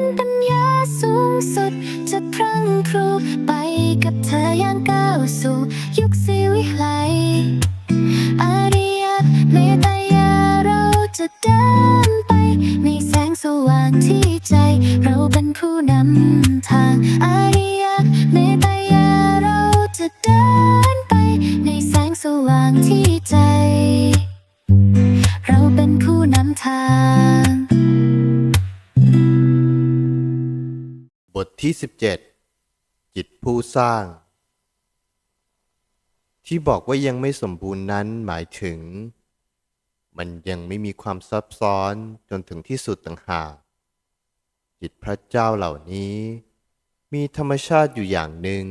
นปัญญาสูงสุด จะพรั่งพรูไปกับเธออย่างก้าวสู่ ยุคสิวิไล ที่ 17 จิตผู้สร้าง ที่บอกว่ายังไม่สมบูรณ์นั้นหมายถึง มันยังไม่มีความซับซ้อนจนถึงที่สุดต่างหากจิตพระเจ้าเหล่านี้ มีธรรมชาติอยู่อย่างหนึ่ง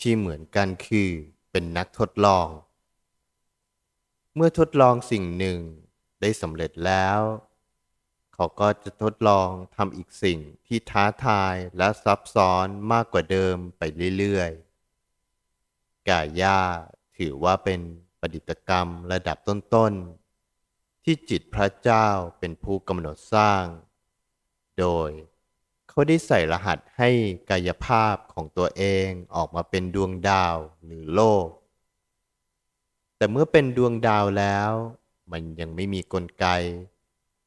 ที่เหมือนกันคือเป็นนักทดลอง เมื่อทดลองสิ่งหนึ่งได้สำเร็จแล้ว เขาก็จะทดลองทำอีกสิ่งที่ท้าทายและซับซ้อนมากกว่าเดิมไปเรื่อยๆ กาย่าถือว่าเป็นประดิษฐกรรมระดับต้นๆ ที่จิตพระเจ้าเป็นผู้กำหนดสร้าง โดยเขาได้ใส่รหัสให้กายภาพของตัวเองออกมาเป็นดวงดาวหรือโลก แต่เมื่อเป็นดวงดาวแล้ว มันยังไม่มีกลไก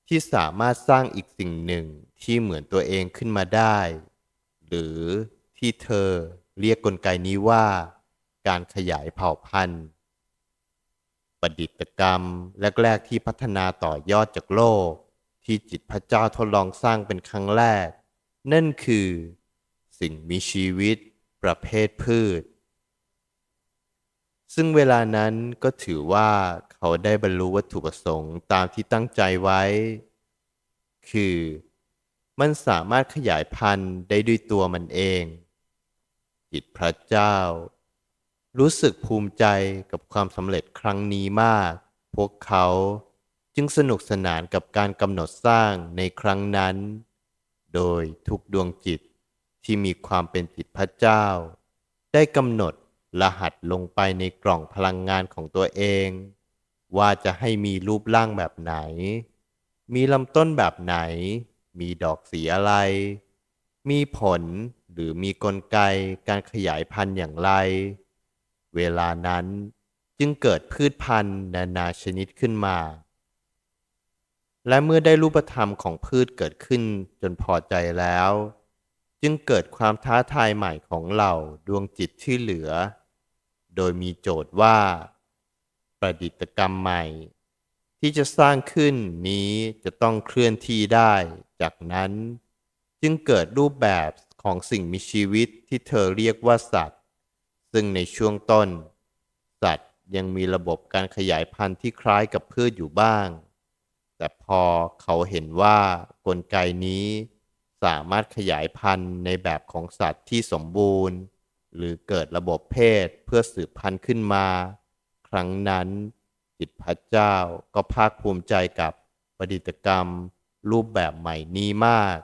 ที่สามารถสร้างอีกสิ่งหนึ่งที่เหมือนตัวเองขึ้นมาได้ หรือที่เธอเรียกกลไกนี้ว่า การขยายเผ่าพันธุ์ ประดิษฐกรรมแรกๆที่พัฒนาต่อยอดจากโลก ที่จิตพระเจ้าทดลองสร้างเป็นครั้งแรก นั่นคือ สิ่งมีชีวิต ประเภทพืช ซึ่งเวลานั้นก็ถือว่าเขาได้บรรลุวัตถุประสงค์ตามที่ตั้งใจไว้ คือมันสามารถขยายพันธุ์ได้ด้วยตัวมันเอง จิตพระเจ้า รู้สึกภูมิใจกับความสำเร็จครั้งนี้มาก พวกเขาจึงสนุกสนานกับการกำหนดสร้างในครั้งนั้น โดยทุกดวงจิตที่มีความเป็นจิตพระเจ้า ได้กำหนด รหัสลงไปในกล่องพลังงานของตัวเอง ว่าจะให้มีรูปร่างแบบไหน มีลำต้นแบบไหน มีดอกสีอะไร มีผลหรือมีกลไกการขยายพันธุ์อย่างไร เวลานั้นจึงเกิดพืชพันธุ์นานาชนิดขึ้นมา และเมื่อได้รูปธรรมของพืชเกิดขึ้นจนพอใจแล้ว จึงเกิดความท้าทายใหม่ของเหล่าดวงจิตที่เหลือ โดยมีโจทย์ว่า ประดิษฐกรรมใหม่ ที่จะสร้างขึ้นนี้จะต้องเคลื่อนที่ได้ จากนั้นจึงเกิดรูปแบบของสิ่งมีชีวิตที่เธอเรียกว่าสัตว์ ซึ่งในช่วงต้น สัตว์ยังมีระบบการขยายพันธุ์ที่คล้ายกับพืชอยู่บ้าง แต่พอเขาเห็นว่ากลไกนี้ สามารถขยายพันธุ์ในแบบของสัตว์ที่สมบูรณ์ หรือเกิดระบบเพศเพื่อสืบพันธุ์ขึ้นมา ครั้งนั้นจิตพระเจ้าก็ภาคภูมิใจกับประดิษฐกรรม รูปแบบใหม่นี้มาก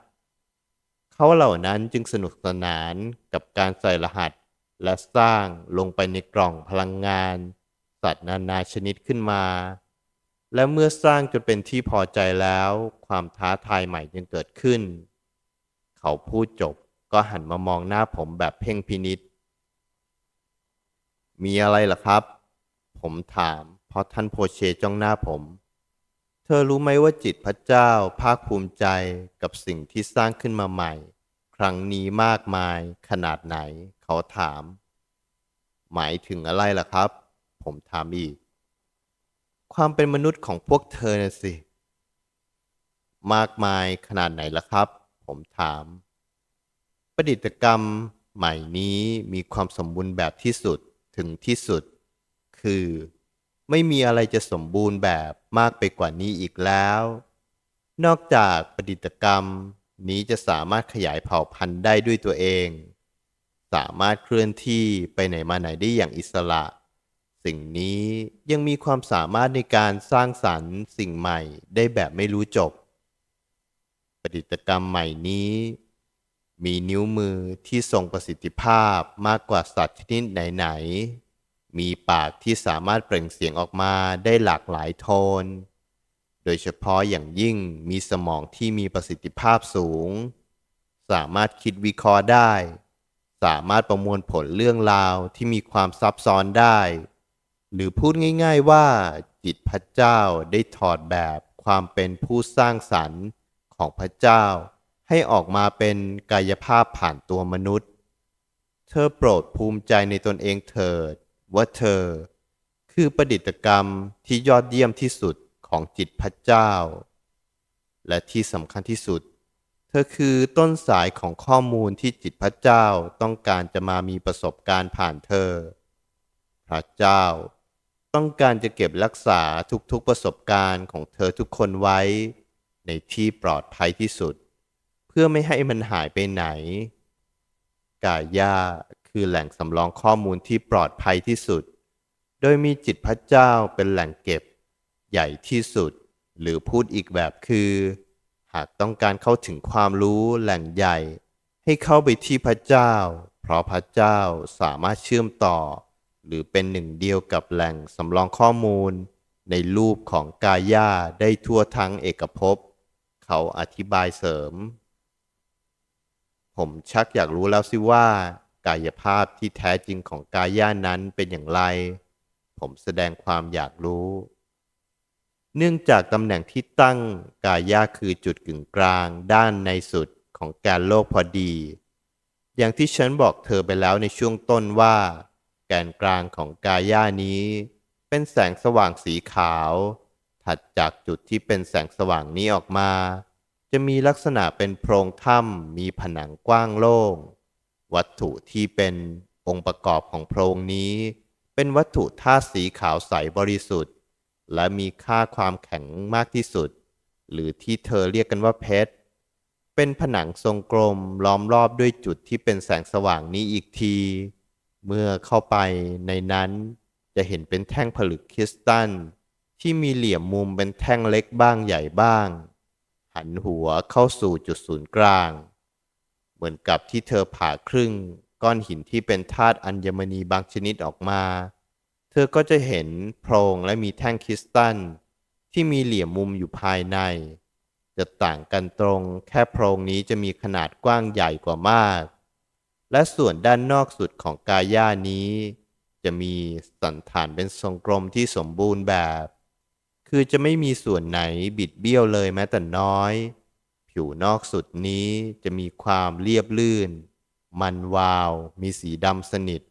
เขาเหล่านั้นจึงสนุกสนานกับการใส่รหัส และสร้างลงไปในกล่องพลังงาน สัตว์นานาชนิดขึ้นมา และเมื่อสร้างจนเป็นที่พอใจแล้ว ความท้าทายใหม่จึงเกิดขึ้น เขาพูดจบก็หันมามองหน้าผมแบบเพ่งพินิษ มีอะไรล่ะครับ ผมถามเพราะท่านโพเชจ้องหน้าผม เธอรู้ไหมว่าจิตพระเจ้าภาคภูมิใจกับสิ่งที่สร้างขึ้นมาใหม่ ครั้งนี้มากมายขนาดไหน เขาถาม หมายถึงอะไรล่ะครับ ผมถามอีก ความเป็นมนุษย์ของพวกเธอน่ะสิ มากมายขนาดไหนล่ะครับ ผมถาม ประดิษฐกรรมใหม่นี้มีความสมบูรณ์แบบที่สุด ถึงที่สุด คือ ไม่มีอะไรจะสมบูรณ์แบบมากไปกว่านี้อีกแล้ว นอกจากประดิษฐกรรมนี้จะสามารถขยายเผ่าพันธุ์ได้ด้วยตัวเอง สามารถเคลื่อนที่ไปไหนมาไหนได้อย่างอิสระ สิ่งนี้ยังมีความสามารถในการสร้างสรรค์สิ่งใหม่ได้แบบไม่รู้จบ ประดิษฐกรรมใหม่นี้ มีนิ้วมือที่ทรงประสิทธิภาพมากกว่าสัตว์ชนิดไหนๆ มีปากที่สามารถเปล่งเสียงออกมาได้หลากหลายโทน โดยเฉพาะอย่างยิ่งมีสมองที่มีประสิทธิภาพสูง สามารถคิดวิเคราะห์ได้ สามารถประมวลผลเรื่องราวที่มีความซับซ้อนได้ หรือพูดง่าย ๆว่า จิตพระเจ้าได้ถอดแบบความเป็นผู้สร้างสรรค์ของพระเจ้า ให้ออกมาเป็นกายภาพผ่านตัวมนุษย์ เธอโปรดภูมิใจในตนเองเถิด ว่าเธอ คือประดิษฐกรรมที่ยอดเยี่ยมที่สุดของจิตพระเจ้า และที่สำคัญที่สุด เธอคือต้นสายของข้อมูลที่จิตพระเจ้าต้องการจะมามีประสบการณ์ผ่านเธอ พระเจ้าต้องการจะเก็บรักษาทุกๆประสบการณ์ของเธอทุกคนไว้ ในที่ปลอดภัยที่สุด พื่อไม่ให้มันหายไปไหน กายาคือแหล่งสำรองข้อมูลที่ปลอดภัยที่สุด โดยมีจิตพระเจ้าเป็นแหล่งเก็บ ใหญ่ที่สุด หรือพูดอีกแบบคือ หากต้องการเข้าถึงความรู้แหล่งใหญ่ ให้เข้าไปที่พระเจ้า เพราะพระเจ้าสามารถเชื่อมต่อ หรือเป็นหนึ่งเดียวกับแหล่งสำรองข้อมูล ในรูปของกายาได้ทั่วทั้งเอกภพ เขาอธิบายเสริม ผมชักอยากรู้แล้วสิว่า กายภาพที่แท้จริงของกาย่านั้นเป็นอย่างไร ผมแสดงความอยากรู้ เนื่องจากตำแหน่งที่ตั้งกาย่าคือจุดกึ่งกลางด้านในสุดของแกนโลกพอดี อย่างที่ฉันบอกเธอไปแล้วในช่วงต้นว่า แกนกลางของกาย่านี้ เป็นแสงสว่างสีขาว ถัดจากจุดที่เป็นแสงสว่างนี้ออกมา จะมีลักษณะเป็นโพรงถ้ำมีผนังกว้างโล่ง วัตถุที่เป็นองค์ประกอบของโพรงนี้ เป็นวัตถุธาตุสีขาวใสบริสุทธิ์ และมีค่าความแข็งมากที่สุด หรือที่เธอเรียกกันว่าเพชร เป็นผนังทรงกลมล้อมรอบด้วยจุดที่เป็นแสงสว่างนี้อีกที เมื่อเข้าไปในนั้นจะเห็นเป็นแท่งผลึกคริสตัลที่มีเหลี่ยมมุมเป็นแท่งเล็กบ้างใหญ่บ้าง หันหัวเข้าสู่จุดศูนย์กลาง เหมือนกับที่เธอผ่าครึ่ง ก้อนหินที่เป็นธาตุอัญมณีบางชนิดออกมา เธอก็จะเห็นโพรงและมีแท่งคริสตัลที่มีเหลี่ยมมุมอยู่ภายใน จะต่างกันตรงแค่โพรงนี้จะมีขนาดกว้างใหญ่กว่ามาก และส่วนด้านนอกสุดของกาย่านี้ จะมีสันฐานเป็นทรงกลมที่สมบูรณ์แบบ คือจะไม่มีส่วนไหนบิดเบี้ยวเลยแม้แต่น้อย ผิวนอกสุดนี้จะมีความเรียบลื่น มันวาว มีสีดำสนิท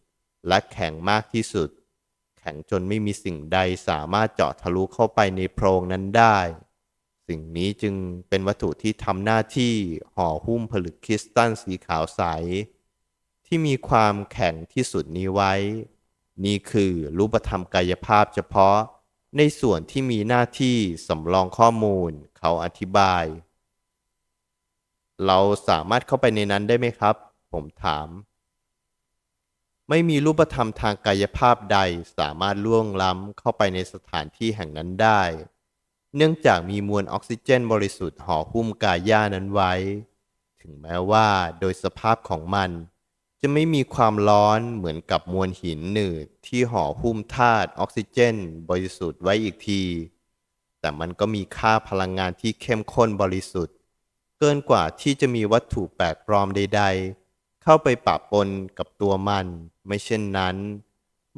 และแข็งมากที่สุด แข็งจนไม่มีสิ่งใดสามารถเจาะทะลุเข้าไปในโพรงนั้นได้ สิ่งนี้จึงเป็นวัตถุที่ทำหน้าที่ห่อหุ้มผลึกคริสตัลสีขาวใส ที่มีความแข็งที่สุดนี้ไว้ นี่คือรูปธรรมกายภาพเฉพาะ ในส่วนที่มีหน้าที่สำรองข้อมูล เขาอธิบาย เราสามารถเข้าไปในนั้นได้ไหมครับ ผมถาม ไม่มีรูปธรรมทางกายภาพใดสามารถล่วงล้ำเข้าไปในสถานที่แห่งนั้นได้ เนื่องจากมีมวลออกซิเจนบริสุทธิ์ห่อหุ้มกาย่านั้นไว้ ถึงแม้ว่าโดยสภาพของมัน จะไม่มีความร้อนเหมือนกับมวลหินหนืดที่ห่อหุ้มธาตุออกซิเจน บริสุทธิ์ไว้อีกที แต่มันก็มีค่าพลังงานที่เข้มข้นบริสุทธิ์ เกินกว่าที่จะมีวัตถุแปลกปลอมใด ๆ เข้าไปปะปนกับตัวมัน ไม่เช่นนั้น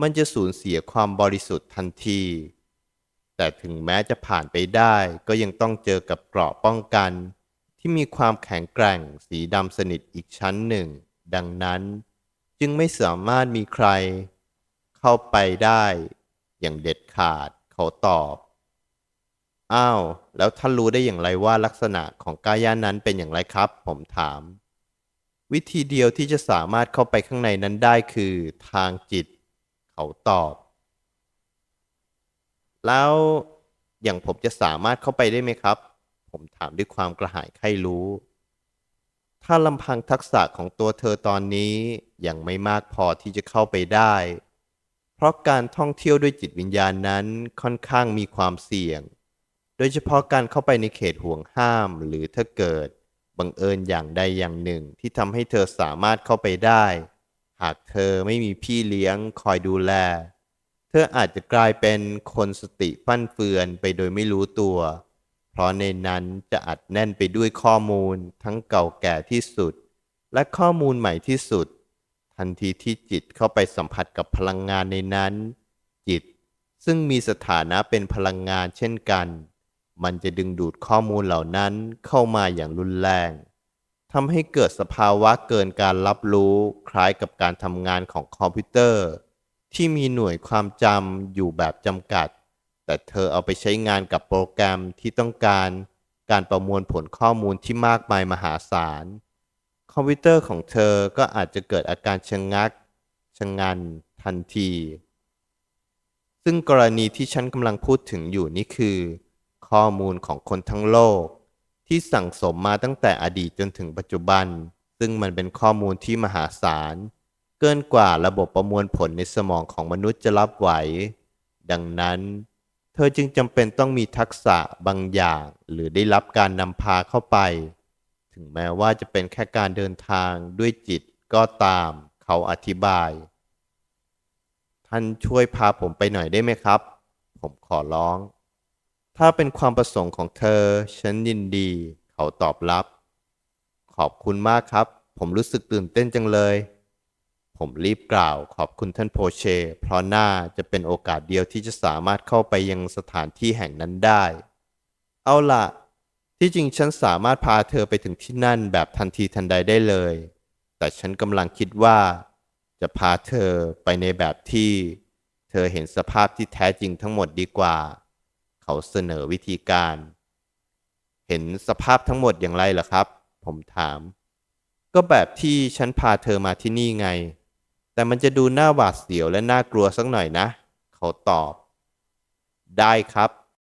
มันจะสูญเสียความบริสุทธิ์ทันที แต่ถึงแม้จะผ่านไปได้ก็ยังต้องเจอกับเกราะป้องกัน ที่มีความแข็งแกร่งสีดำสนิทอีกชั้นหนึ่ง ดังนั้นจึงไม่สามารถมีใครเข้าไปได้อย่างเด็ดขาดเขาตอบ อ้าว แล้วท่านรู้ได้อย่างไรว่าลักษณะของกายานั้นเป็นอย่างไรครับ ผมถาม วิธีเดียวที่จะสามารถเข้าไปข้างในนั้นได้คือทางจิต เขาตอบ แล้วอย่างผมจะสามารถเข้าไปได้ไหมครับ ผมถามด้วยความกระหายใคร่รู้ ถ้าลำพังทักษะของตัวเธอตอนนี้ยังไม่มากพอที่จะเข้าไปได้ เพราะการท่องเที่ยวด้วยจิตวิญญาณนั้นค่อนข้างมีความเสี่ยง โดยเฉพาะการเข้าไปในเขตห่วงห้ามหรือถ้าเกิดบังเอิญอย่างใดอย่างหนึ่งที่ทำให้เธอสามารถเข้าไปได้ หากเธอไม่มีพี่เลี้ยงคอยดูแล เธออาจจะกลายเป็นคนสติฟั่นเฟือนไปโดยไม่รู้ตัว เพราะในนั้นจะอัดแน่นไปด้วยข้อมูลทั้งเก่าแก่ที่สุด และข้อมูลใหม่ที่สุด ทันทีที่จิตเข้าไปสัมผัสกับพลังงานในนั้น จิตซึ่งมีสถานะเป็นพลังงานเช่นกัน มันจะดึงดูดข้อมูลเหล่านั้นเข้ามาอย่างรุนแรงทำให้เกิดสภาวะเกินการรับรู้คล้ายกับการทำงานของคอมพิวเตอร์ ที่มีหน่วยความจำอยู่แบบจำกัด แต่เธอเอาไปใช้งานกับโปรแกรมที่ต้องการการประมวลผลข้อมูลที่มากมายมหาศาล คอมพิวเตอร์ของเธอก็อาจจะเกิดอาการชะงักชะงันทันที ซึ่งกรณีที่ฉันกำลังพูดถึงอยู่นี่คือ ข้อมูลของคนทั้งโลก ที่สั่งสมมาตั้งแต่อดีตจนถึงปัจจุบัน ซึ่งมันเป็นข้อมูลที่มหาศาล เกินกว่าระบบประมวลผลในสมองของมนุษย์จะรับไหว ดังนั้น เธอจึงจำเป็นต้องมีทักษะบางอย่าง หรือได้รับการนำพาเข้าไป ถึงแม้ว่าจะเป็นแค่การเดินทางด้วยจิตก็ตาม เขาอธิบาย ท่านช่วยพาผมไปหน่อยได้ไหมครับ ผมขอร้อง ถ้าเป็นความประสงค์ของเธอ ฉันยินดี เขาตอบรับ ขอบคุณมากครับ ผมรู้สึกตื่นเต้นจังเลย ผมรีบกล่าวขอบคุณท่านโพเช เพราะน่าจะเป็นโอกาสเดียวที่จะสามารถเข้าไปยังสถานที่แห่งนั้นได้ เอาล่ะที่จริงฉันสามารถพาเธอไปถึงที่นั่นแบบทันทีทันใดได้เลย แต่ฉันกำลังคิดว่า จะพาเธอไปในแบบที่ เธอเห็นสภาพที่แท้จริงทั้งหมดดีกว่า เขาเสนอวิธีการ เห็นสภาพทั้งหมดอย่างไรเหรอครับ ผมถาม ก็แบบที่ฉันพาเธอมาที่นี่ไง แต่มันจะดูน่าหวาดเสียวและน่ากลัวสักหน่อยนะ เขาตอบ ได้ครับ